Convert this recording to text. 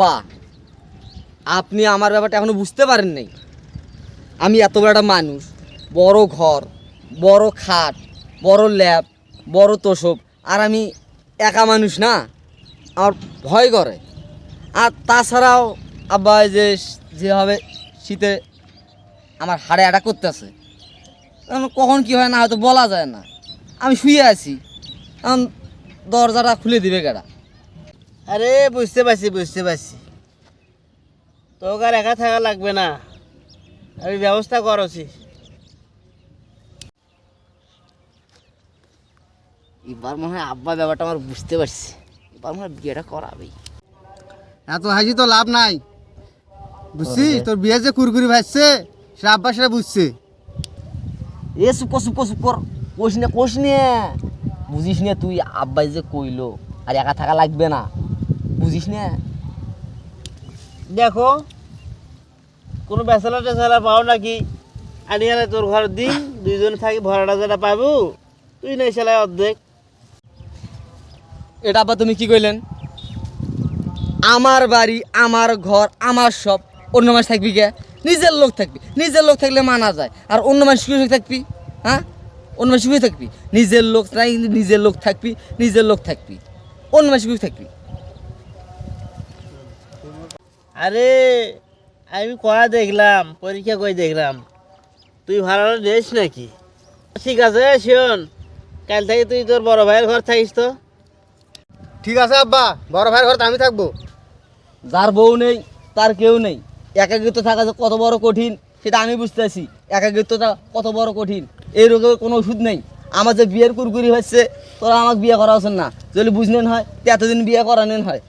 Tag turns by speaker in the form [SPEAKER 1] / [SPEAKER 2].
[SPEAKER 1] আব্বা আপনি আমার ব্যাপারটা এখনও বুঝতে পারেন নাই আমি এত বড় একটা মানুষ, বড় ঘর, বড় খাট, বড় ল্যাব, বড় তোষক, আর আমি একা মানুষ না, আমার ভয় করে। আর তাছাড়াও আব্বা যে যেভাবে শীতে আমার হাড়ে অ্যাটাক করতেছে, এখন কখন কি হয় না হয়তো বলা যায় না। আমি শুয়ে আছি, এখন দরজাটা খুলে দিবে কেডা?
[SPEAKER 2] আরে বুঝতে পারছি বুঝতে পারছি। তোকে আর একা থাকা লাগবে না। আমি ব্যবস্থা করছি।
[SPEAKER 1] এবার মনে হয় আব্বা ব্যাপারটা আমার বুঝতে পারছি। এবার মনে হয় বিয়েটা করাবেই।
[SPEAKER 3] এত হাসি তো লাভ নাই। বুঝছি? তোর বিয়ে যে কুরকুরি ভাসছে সেটা আব্বা সেটা বুঝছে।
[SPEAKER 1] এ সুপ সুপ সুপ কর কোষ নে কোষ নে বুঝিস নে তুই আব্বাই যে কইলো আর একা থাকা লাগবে না। বুঝিস না?
[SPEAKER 2] দেখো কোনো বেসালা টেসালা পাও নাকি? আনি আনে তোর ঘর দিন দুইজনে থাকি ভাড়াটা যেটা পাবো তুই নাই সেলাই অর্ধেক।
[SPEAKER 1] এটা আব্বা তুমি কি কইলেন? আমার বাড়ি আমার ঘর আমার সব অন্য মানুষ থাকবি কে? নিজের লোক থাকবি নিজের লোক থাকলে মানা যায়। আর অন্য মানুষ কি থাকবি হ্যাঁ? অন্য মানুষ থাকবি। নিজের লোক নাই নিজের লোক থাকবি নিজের লোক থাকবি। অন্য মানুষ থাকবি।
[SPEAKER 2] আরে আমি করা দেখলাম পরীক্ষা করে দেখলাম? তুই ভাড়াটা দিস নাকি? ঠিক আছে শোন কাল থেকে তুই তোর বড় ভাইয়ের ঘর থাকিস তো।
[SPEAKER 3] ঠিক আছে আব্বা বড় ভাইয়ের ঘরে আমি থাকব।
[SPEAKER 1] যার বউ নেই তার কেউ নেই। একাকিত্ব থাকা যে কত বড় কঠিন সেটা আমি বুঝতে আছি একাকিত্বটা কত বড় কঠিন এই রোগের কোনো ওষুধ নেই। আমার যে বিয়ের কুরকুরি হচ্ছে তোরা আমাকে বিয়ে করা হচ্ছে না। যদি বুঝলেন হয় তো এতদিন বিয়ে করানেন হয়।